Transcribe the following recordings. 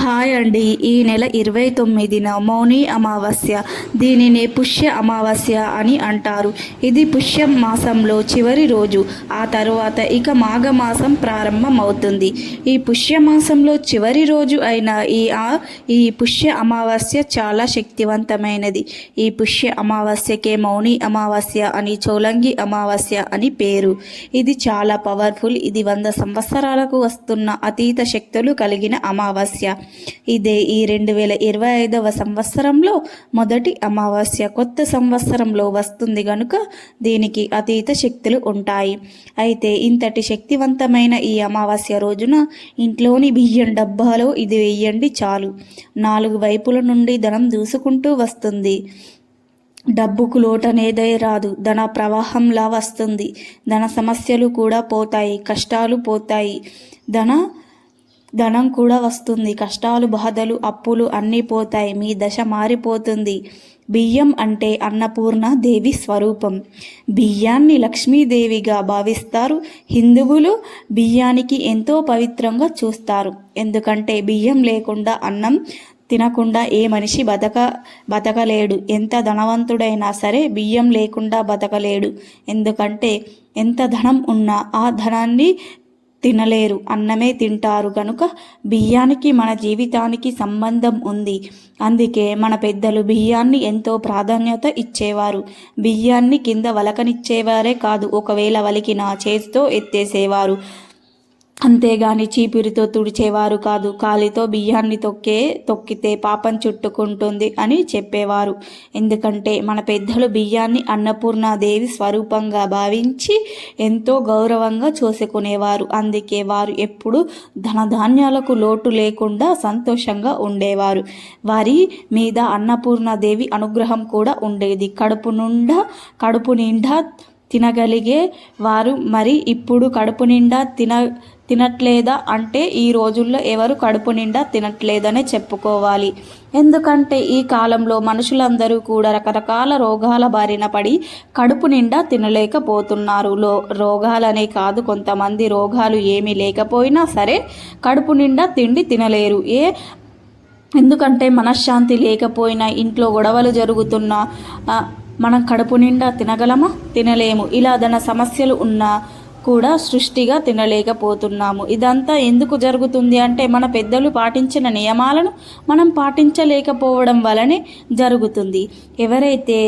Hi అండి. ఈ నెల ఇరవై తొమ్మిదిన మౌని అమావాస్య. దీనిని పుష్య అమావాస్య అని అంటారు. ఇది పుష్య మాసంలో చివరి రోజు. ఆ తరువాత ఇక మాఘమాసం ప్రారంభమవుతుంది. ఈ పుష్య మాసంలో చివరి రోజు అయిన ఈ ఆ- ఈ పుష్య అమావాస్య చాలా శక్తివంతమైనది. ఈ పుష్య అమావాస్యకే మౌని అమావాస్య అని చోలంగి అమావాస్య అని పేరు. ఇది చాలా పవర్ఫుల్. ఇది వంద సంవత్సరాలకు వస్తున్న అతీత శక్తులు కలిగిన అమావాస్య. ఇదే ఈ రెండు వేల ఇరవై ఐదవ సంవత్సరంలో మొదటి అమావాస్య కొత్త సంవత్సరంలో వస్తుంది గనుక దీనికి అతీత శక్తులు ఉంటాయి. అయితే ఇంతటి శక్తివంతమైన ఈ అమావాస్య రోజున ఇంట్లోని బియ్యం డబ్బాలో ఇది వేయండి చాలు. నాలుగు వైపుల నుండి ధనం దూసుకుంటూ వస్తుంది. డబ్బుకు లోటనేదే రాదు. ధన ప్రవాహంలా వస్తుంది. ధన సమస్యలు కూడా పోతాయి. కష్టాలు పోతాయి. ధన ధనం కూడా వస్తుంది. కష్టాలు బాధలు అప్పులు అన్నీ పోతాయి. మీ దశ మారిపోతుంది. బియ్యం అంటే అన్నపూర్ణ దేవి స్వరూపం. బియ్యాన్ని లక్ష్మీదేవిగా భావిస్తారు. హిందువులు బియ్యానికి ఎంతో పవిత్రంగా చూస్తారు. ఎందుకంటే బియ్యం లేకుండా అన్నం తినకుండా ఏ మనిషి బతక బతకలేడు. ఎంత ధనవంతుడైనా సరే బియ్యం లేకుండా బతకలేడు. ఎందుకంటే ఎంత ధనం ఉన్నా ఆ ధనాన్ని తినలేరు. అన్నమే తింటారు కనుక బియ్యానికి మన జీవితానికి సంబంధం ఉంది. అందుకే మన పెద్దలు బియ్యాన్ని ఎంతో ప్రాధాన్యత ఇచ్చేవారు. బియ్యాన్ని కింద వలకనిచ్చేవారే కాదు ఒకవేళ వలికినా చేతితో ఎత్తేసేవారు. అంతేగాని చీపిరితో తుడిచేవారు కాదు. కాలితో బియ్యాన్ని తొక్కే తొక్కితే పాపం చుట్టుకుంటుంది అని చెప్పేవారు. ఎందుకంటే మన పెద్దలు బియ్యాన్ని అన్నపూర్ణాదేవి స్వరూపంగా భావించి ఎంతో గౌరవంగా చూసుకునేవారు. అందుకే వారు ఎప్పుడు ధనధాన్యాలకు లోటు లేకుండా సంతోషంగా ఉండేవారు. వారి మీద అన్నపూర్ణాదేవి అనుగ్రహం కూడా ఉండేది. కడుపు నుండా కడుపు నిండా తినగలిగే వారు మరి ఇప్పుడు కడుపు నిండా తిన తినట్లేదా అంటే ఈ రోజుల్లో ఎవరు కడుపు నిండా తినట్లేదనే చెప్పుకోవాలి. ఎందుకంటే ఈ కాలంలో మనుషులందరూ కూడా రకరకాల రోగాల బారిన పడి కడుపు నిండా తినలేకపోతున్నారు. లో రోగాలనే కాదు కొంతమంది రోగాలు ఏమీ లేకపోయినా సరే కడుపు నిండా తిండి తినలేరు. ఏ ఎందుకంటే మనశ్శాంతి లేకపోయినా ఇంట్లో గొడవలు జరుగుతున్నా మనం కడుపు నిండా తినగలమా? తినలేము. ఇలా ధన సమస్యలు ఉన్నా కూడా సృష్టిగా తినలేకపోతున్నాము. ఇదంతా ఎందుకు జరుగుతుంది అంటే మన పెద్దలు పాటించిన నియమాలను మనం పాటించలేకపోవడం వలనే జరుగుతుంది. ఎవరైతే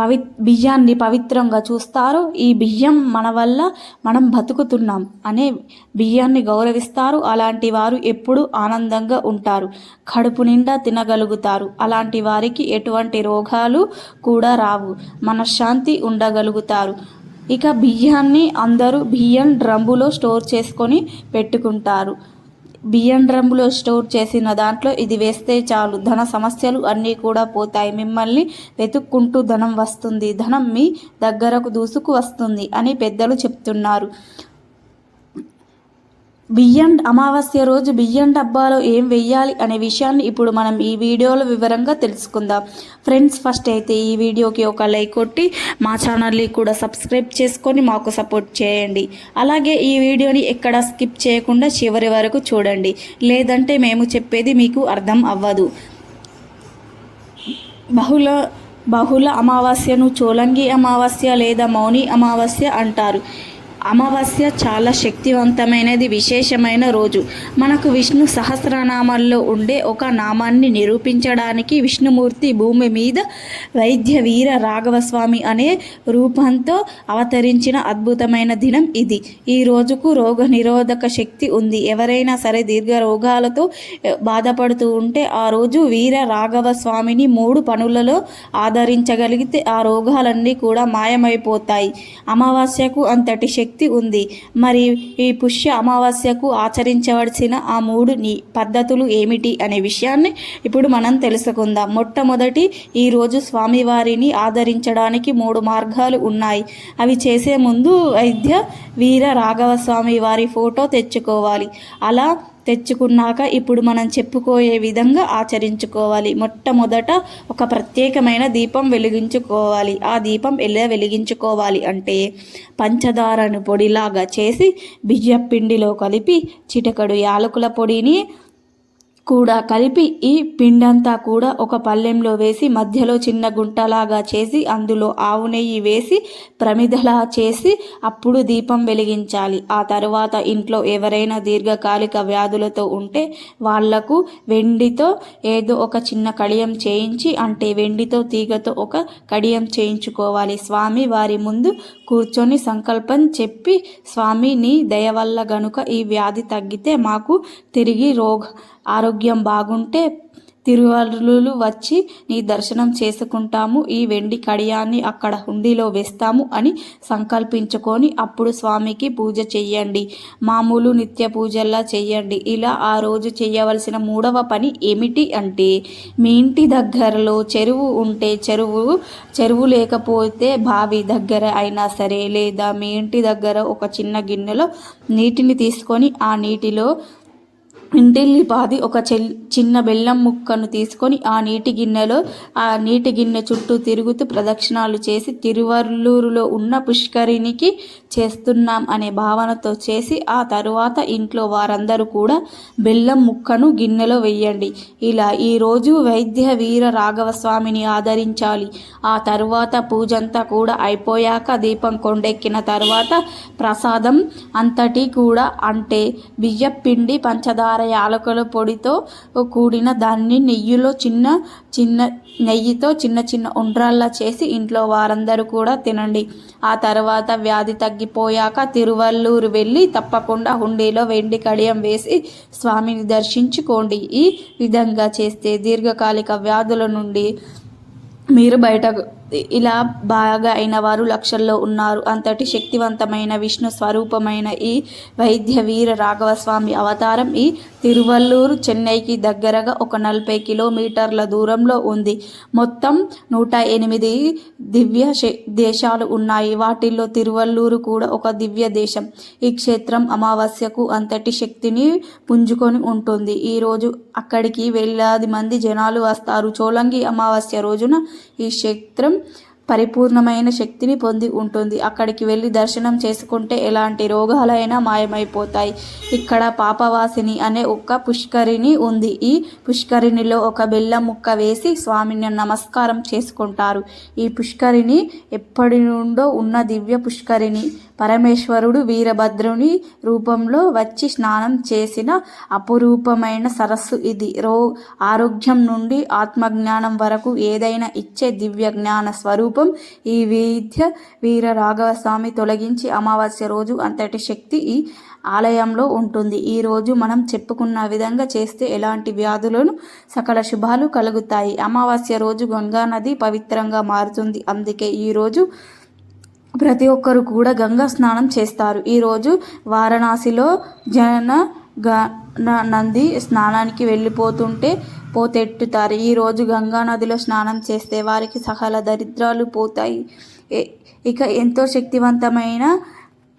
పవి బియ్యాన్ని పవిత్రంగా చూస్తారు. ఈ బియ్యం మన వల్ల మనం బతుకుతున్నాం అనే బియ్యాన్ని గౌరవిస్తారు. అలాంటి వారు ఎప్పుడూ ఆనందంగా ఉంటారు. కడుపు నిండా తినగలుగుతారు. అలాంటి వారికి ఎటువంటి రోగాలు కూడా రావు. మనశ్శాంతి ఉండగలుగుతారు. ఇక బియ్యాన్ని అందరూ బియ్యం డ్రమ్ములో స్టోర్ చేసుకొని పెట్టుకుంటారు. బియ్యం డ్రమ్ములో స్టోర్ చేసిన దాంట్లో ఇది వేస్తే చాలు. ధన సమస్యలు అన్నీ కూడా పోతాయి. మిమ్మల్ని వెతుక్కుంటూ ధనం వస్తుంది. ధనం మీ దగ్గరకు దూసుకు వస్తుంది అని పెద్దలు చెప్తున్నారు. బియ్యం అమావాస్య రోజు బియ్యం డబ్బాలో ఏం వెయ్యాలి అనే విషయాన్ని ఇప్పుడు మనం ఈ వీడియోలో వివరంగా తెలుసుకుందాం. ఫ్రెండ్స్ ఫస్ట్ అయితే ఈ వీడియోకి ఒక లైక్ కొట్టి మా ఛానల్ని కూడా సబ్స్క్రైబ్ చేసుకొని మాకు సపోర్ట్ చేయండి. అలాగే ఈ వీడియోని ఎక్కడ స్కిప్ చేయకుండా చివరి వరకు చూడండి. లేదంటే మేము చెప్పేది మీకు అర్థం అవ్వదు. బహుళ బహుళ అమావాస్యను చోలంగి అమావాస్య లేదా మౌని అమావాస్య అంటారు. అమావాస్య చాలా శక్తివంతమైనది విశేషమైన రోజు. మనకు విష్ణు సహస్రనామాల్లో ఉండే ఒక నామాన్ని నిరూపించడానికి విష్ణుమూర్తి భూమి మీద వైద్య వీర రాఘవస్వామి అనే రూపంతో అవతరించిన అద్భుతమైన దినం ఇది. ఈ రోజుకు రోగ నిరోధక శక్తి ఉంది. ఎవరైనా సరే దీర్ఘ రోగాలతో బాధపడుతూ ఉంటే ఆ రోజు వీర రాఘవ స్వామిని మూడు పనులలో ఆదరించగలిగితే ఆ రోగాలన్నీ కూడా మాయమైపోతాయి. అమావాస్యకు అంతటి శక్తి ఉంది. మరి ఈ పుష్య అమావాస్యకు ఆచరించవలసిన ఆ మూడు ని పద్ధతులు ఏమిటి అనే విషయాన్ని ఇప్పుడు మనం తెలుసుకుందాం. మొట్టమొదటి ఈరోజు స్వామివారిని ఆదరించడానికి మూడు మార్గాలు ఉన్నాయి. అవి చేసే ముందు వైద్య వీర రాఘవ స్వామి వారి ఫోటో తెచ్చుకోవాలి. అలా తెచ్చుకున్నాక ఇప్పుడు మనం చెప్పుకోయే విధంగా ఆచరించుకోవాలి. మొట్టమొదట ఒక ప్రత్యేకమైన దీపం వెలిగించుకోవాలి. ఆ దీపం ఎలా వెలిగించుకోవాలి అంటే పంచదారను పొడిలాగా చేసి బియ్యపిండిలో కలిపి చిటకడు యాలకుల పొడిని కూడా కలిపి ఈ పిండంతా కూడా ఒక పళ్ళెంలో వేసి మధ్యలో చిన్న గుంటలాగా చేసి అందులో ఆవు నెయ్యి వేసి ప్రమిదలా చేసి అప్పుడు దీపం వెలిగించాలి. ఆ తర్వాత ఇంట్లో ఎవరైనా దీర్ఘకాలిక వ్యాధులతో ఉంటే వాళ్ళకు వెండితో ఏదో ఒక చిన్న కడియం చేయించి అంటే వెండితో తీగతో ఒక కడియం చేయించుకోవాలి. స్వామి వారి ముందు కూర్చొని సంకల్పం చెప్పి స్వామి నీ దయ వల్ల గనుక ఈ వ్యాధి తగ్గితే మాకు తిరిగి రోగ ఆరోగ్యం బాగుంటే తిరువరులు వచ్చి నీ దర్శనం చేసుకుంటాము ఈ వెండి కడియాన్ని అక్కడ హుండీలో వేస్తాము అని సంకల్పించుకొని అప్పుడు స్వామికి పూజ చెయ్యండి. మామూలు నిత్య పూజల్లా చెయ్యండి. ఇలా ఆ రోజు చేయవలసిన మూడవ పని ఏమిటి అంటే మీ ఇంటి దగ్గరలో చెరువు ఉంటే చెరువు చెరువు లేకపోతే బావి దగ్గర అయినా సరే లేదా మీ ఇంటి దగ్గర ఒక చిన్న గిన్నెలో నీటిని తీసుకొని ఆ నీటిలో ఇంటిల్లిపాది ఒక చెల్ చిన్న బెల్లం ముక్కను తీసుకొని ఆ నీటి గిన్నెలో ఆ నీటి గిన్నె చుట్టూ తిరుగుతూ ప్రదక్షిణాలు చేసి తిరువల్లూరులో ఉన్న పుష్కరిణికి చేస్తున్నాం అనే భావనతో చేసి ఆ తరువాత ఇంట్లో వారందరూ కూడా బెల్లం ముక్కను గిన్నెలో వెయ్యండి ఇలా ఈరోజు వైద్య వీర రాఘవ స్వామిని ఆదరించాలి. ఆ తరువాత పూజంతా కూడా అయిపోయాక దీపం కొండెక్కిన తర్వాత ప్రసాదం అంతటి కూడా అంటే బియ్యపిండి పంచదార యాలకుల పొడితో కూడిన దాన్ని నెయ్యిలో చిన్న చిన్న నెయ్యితో చిన్న చిన్న ఉండ్రాల్లా చేసి ఇంట్లో వారందరూ కూడా తినండి. ఆ తర్వాత వ్యాధి తగ్గిపోయాక తిరువల్లూరు వెళ్ళి తప్పకుండా హుండీలో వెండి కడియం వేసి స్వామిని దర్శించుకోండి. ఈ విధంగా చేస్తే దీర్ఘకాలిక వ్యాధుల నుండి మీరు బయట ఇలా బాగా అయిన వారు లక్షల్లో ఉన్నారు. అంతటి శక్తివంతమైన విష్ణు స్వరూపమైన ఈ వైద్య వీర రాఘవస్వామి అవతారం ఈ తిరువల్లూరు చెన్నైకి దగ్గరగా ఒక నలభై కిలోమీటర్ల దూరంలో ఉంది. మొత్తం నూట ఎనిమిది దివ్య దేశాలు ఉన్నాయి. వాటిల్లో తిరువల్లూరు కూడా ఒక దివ్య దేశం. ఈ క్షేత్రం అమావాస్యకు అంతటి శక్తిని పుంజుకొని ఉంటుంది. ఈరోజు అక్కడికి వేలాది మంది జనాలు వస్తారు. చోలంగి అమావాస్య రోజున ఈ క్షేత్రం పరిపూర్ణమైన శక్తిని పొంది ఉంటుంది. అక్కడికి వెళ్ళి దర్శనం చేసుకుంటే ఎలాంటి రోగాలైనా మాయమైపోతాయి. ఇక్కడ పాపవాసిని అనే ఒక పుష్కరిణి ఉంది. ఈ పుష్కరిణిలో ఒక బెల్లం ముక్క వేసి స్వామిని నమస్కారం చేసుకుంటారు. ఈ పుష్కరిణి ఎప్పటి నుండో ఉన్న దివ్య పుష్కరిణి. పరమేశ్వరుడు వీరభద్రుని రూపంలో వచ్చి స్నానం చేసిన అపురూపమైన సరస్సు ఇది. రో ఆరోగ్యం నుండి ఆత్మజ్ఞానం వరకు ఏదైనా ఇచ్చే దివ్య జ్ఞాన స్వరూపం ఈ వీధ్య వీర రాఘవ స్వామి తొలగించి అమావాస్య రోజు అంతటి శక్తి ఈ ఆలయంలో ఉంటుంది. ఈరోజు మనం చెప్పుకున్న విధంగా చేస్తే ఎలాంటి వ్యాధులను సకల శుభాలు కలుగుతాయి. అమావాస్య రోజు గంగా నది పవిత్రంగా మారుతుంది. అందుకే ఈరోజు ప్రతి ఒక్కరు కూడా గంగా స్నానం చేస్తారు. ఈరోజు వారణాసిలో జన నంది స్నానానికి వెళ్ళిపోతుంటే పోతెట్టుతారు. ఈరోజు గంగా నదిలో స్నానం చేస్తే వారికి సకల దరిద్రాలు పోతాయి. ఇక ఎంతో శక్తివంతమైన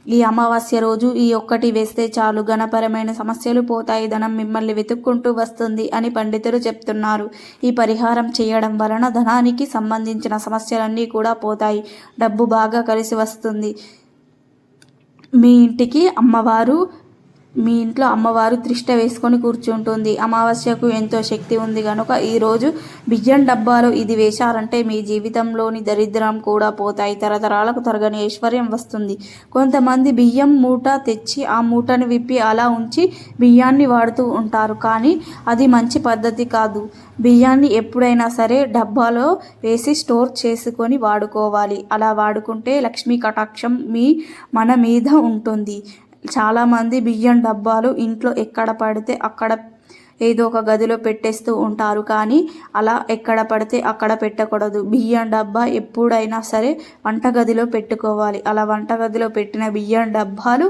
ఈ అమావాస్య రోజు ఈ ఒక్కటి వేస్తే చాలు. ఘనపరమైన సమస్యలు పోతాయి. ధనం మిమ్మల్ని వెతుక్కుంటూ వస్తుంది అని పండితులు చెప్తున్నారు. ఈ పరిహారం చేయడం వలన ధనానికి సంబంధించిన సమస్యలన్నీ కూడా పోతాయి. డబ్బు బాగా కలిసి వస్తుంది. మీ ఇంటికి అమ్మవారు మీ ఇంట్లో అమ్మవారు త్రిష్ట వేసుకొని కూర్చుంటుంది. అమావాస్యకు ఎంతో శక్తి ఉంది కనుక ఈరోజు బియ్యం డబ్బాలో ఇది వేశారంటే మీ జీవితంలోని దరిద్రం కూడా పోతాయి. తరతరాలకు తరగని ఐశ్వర్యం వస్తుంది. కొంతమంది బియ్యం మూట తెచ్చి ఆ మూటను విప్పి అలా ఉంచి బియ్యాన్ని వాడుతూ ఉంటారు. కానీ అది మంచి పద్ధతి కాదు. బియ్యాన్ని ఎప్పుడైనా సరే డబ్బాలో వేసి స్టోర్ చేసుకొని వాడుకోవాలి. అలా వాడుకుంటే లక్ష్మీ కటాక్షం మీ మన మీద ఉంటుంది. చాలామంది బియ్యం డబ్బాలు ఇంట్లో ఎక్కడ పడితే అక్కడ ఏదో ఒక గదిలో పెట్టేస్తూ ఉంటారు కానీ అలా ఎక్కడ పడితే అక్కడ పెట్టకూడదు. బియ్యం డబ్బా ఎప్పుడైనా సరే వంటగదిలో పెట్టుకోవాలి. అలా వంటగదిలో పెట్టిన బియ్యం డబ్బాలు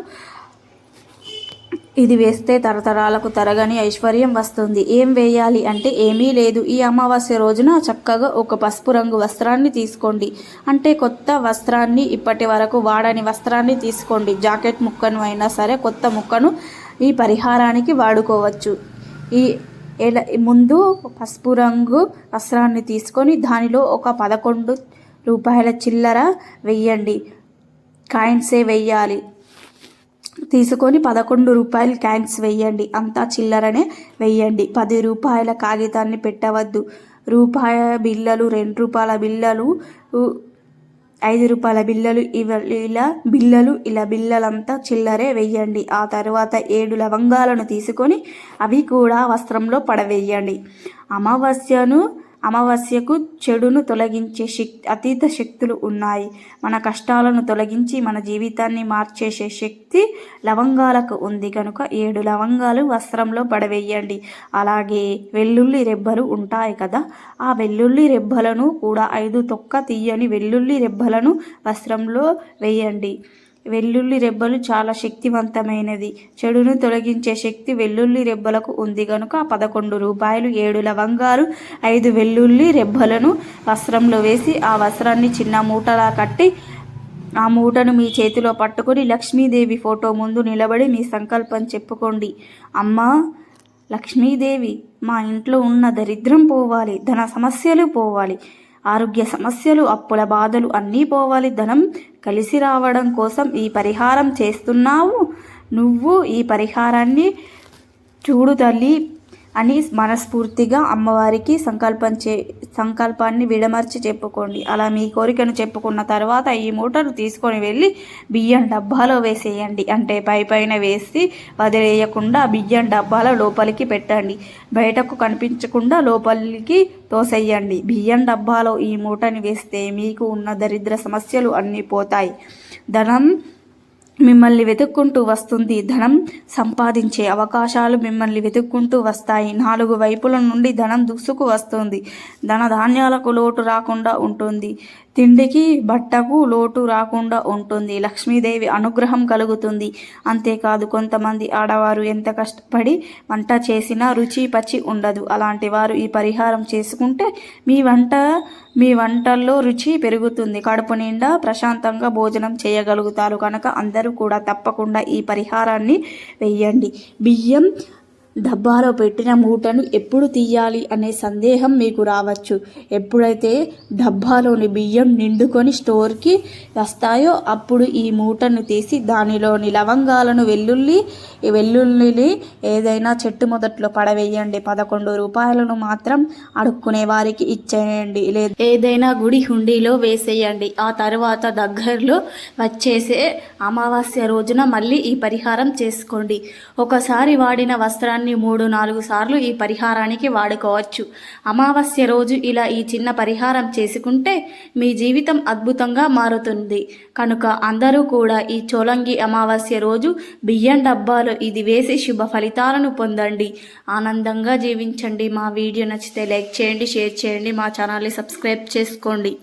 ఇది వేస్తే తరతరాలకు తరగని ఐశ్వర్యం వస్తుంది. ఏం వేయాలి అంటే ఏమీ లేదు. ఈ అమావాస్య రోజున చక్కగా ఒక పసుపు రంగు వస్త్రాన్ని తీసుకోండి. అంటే కొత్త వస్త్రాన్ని ఇప్పటి వరకు వాడని వస్త్రాన్ని తీసుకోండి. జాకెట్ ముక్కను అయినా సరే కొత్త ముక్కను ఈ పరిహారానికి వాడుకోవచ్చు. ఈ ఎలా ముందు పసుపు రంగు వస్త్రాన్ని తీసుకొని దానిలో ఒక పదకొండు రూపాయల చిల్లర వెయ్యండి కాయిన్సే వెయ్యాలి తీసుకొని పదకొండు రూపాయలు క్యాన్స్ వెయ్యండి అంతా చిల్లరనే వెయ్యండి పది రూపాయల కాగితాన్ని పెట్టవద్దు. రూపాయ బిల్లలు రెండు రూపాయల బిల్లలు ఐదు రూపాయల బిల్లలు ఇవ ఇలా బిల్లలు ఇలా బిల్లలంతా చిల్లరే వెయ్యండి ఆ తర్వాత ఏడు లవంగాలను తీసుకొని అవి కూడా వస్త్రంలో పడవేయండి. అమావాస్యను అమావాస్యకు చెడును తొలగించే శక్తి అతీత శక్తులు ఉన్నాయి. మన కష్టాలను తొలగించి మన జీవితాన్ని మార్చేసే శక్తి లవంగాలకు ఉంది. కనుక ఏడు లవంగాలు వస్త్రంలో పడవేయండి. అలాగే వెల్లుల్లి రెబ్బలు ఉంటాయి కదా ఆ వెల్లుల్లి రెబ్బలను కూడా ఐదు తొక్క తీయని వెల్లుల్లి రెబ్బలను వస్త్రంలో వేయండి. వెల్లుల్లి రెబ్బలు చాలా శక్తివంతమైనది. చెడును తొలగించే శక్తి వెల్లుల్లి రెబ్బలకు ఉంది కనుక పదకొండు రూపాయలు ఏడు లవంగాలు ఐదు వెల్లుల్లి రెబ్బలను వస్త్రంలో వేసి ఆ వస్త్రాన్ని చిన్న మూటలా కట్టి ఆ మూటను మీ చేతిలో పట్టుకొని లక్ష్మీదేవి ఫోటో ముందు నిలబడి మీ సంకల్పం చెప్పుకోండి. అమ్మా లక్ష్మీదేవి మా ఇంట్లో ఉన్న దరిద్రం పోవాలి ధన సమస్యలు పోవాలి. ఆరోగ్య సమస్యలు అప్పుల బాధలు అన్నీ పోవాలి ధనం. కలిసి రావడం కోసం ఈ పరిహారం చేస్తున్నావు. నువ్వు ఈ పరిహారాన్ని చూడు తల్లి. అని మనస్ఫూర్తిగా అమ్మవారికి సంకల్పం చే సంకల్పాన్ని విడమర్చి చెప్పుకోండి. అలా మీ కోరికను చెప్పుకున్న తర్వాత ఈ మూటను తీసుకొని వెళ్ళి బియ్యం డబ్బాలో వేసేయండి. అంటే పై పైన వేసి వదిలేయకుండా బియ్యం డబ్బాల లోపలికి పెట్టండి. బయటకు కనిపించకుండా లోపలికి తోసేయండి. బియ్యం డబ్బాలో ఈ మూటని వేస్తే మీకు ఉన్న దరిద్ర సమస్యలు అన్నీ పోతాయి. ధనం మిమ్మల్ని వెతుక్కుంటూ వస్తుంది ధనం. సంపాదించే అవకాశాలు మిమ్మల్ని వెతుక్కుంటూ వస్తాయి. నాలుగు వైపుల నుండి ధనం దూసుకు వస్తుంది. ధన ధాన్యాలకు లోటు రాకుండా ఉంటుంది. తిండికి బట్టకు లోటు రాకుండా ఉంటుంది. లక్ష్మీదేవి అనుగ్రహం కలుగుతుంది. అంతేకాదు కొంతమంది ఆడవారు ఎంత కష్టపడి వంట చేసినా రుచి పచి ఉండదు. అలాంటి వారు ఈ పరిహారం చేసుకుంటే మీ వంట మీ వంటల్లో రుచి పెరుగుతుంది. కడుపు నిండా ప్రశాంతంగా భోజనం చేయగలుగుతారు. కనుక అందరూ కూడా తప్పకుండా ఈ పరిహారాన్ని వెయ్యండి. బియ్యం డబ్బాలో పెట్టిన మూటను ఎప్పుడు తీయాలి అనే సందేహం మీకు రావచ్చు. ఎప్పుడైతే డబ్బాలోని బియ్యం నిండుకొని స్టోర్కి వస్తాయో అప్పుడు ఈ మూటను తీసి దానిలోని లవంగాలను వెల్లుల్లి వెల్లుల్లిని ఏదైనా చెట్టు మొదట్లో పడవేయండి. పదకొండు రూపాయలను మాత్రం అడుక్కునే వారికి ఇచ్చేయండి. లేదా ఏదైనా గుడి హుండీలో వేసేయండి. ఆ తర్వాత దగ్గరలో వచ్చేసే అమావాస్య రోజున మళ్ళీ ఈ పరిహారం చేసుకోండి. ఒకసారి వాడిన వస్త్రాన్ని మూడు నాలుగు సార్లు ఈ పరిహారానికి వాడుకోవచ్చు. అమావాస్య రోజు ఇలా ఈ చిన్న పరిహారం చేసుకుంటే మీ జీవితం అద్భుతంగా మారుతుంది. కనుక అందరూ కూడా ఈ చోలంగి అమావాస్య రోజు బియ్యం డబ్బాలో ఇది వేసి శుభ ఫలితాలను పొందండి. ఆనందంగా జీవించండి. మా వీడియో నచ్చితే లైక్ చేయండి షేర్ చేయండి మా ఛానల్ని సబ్స్క్రైబ్ చేసుకోండి.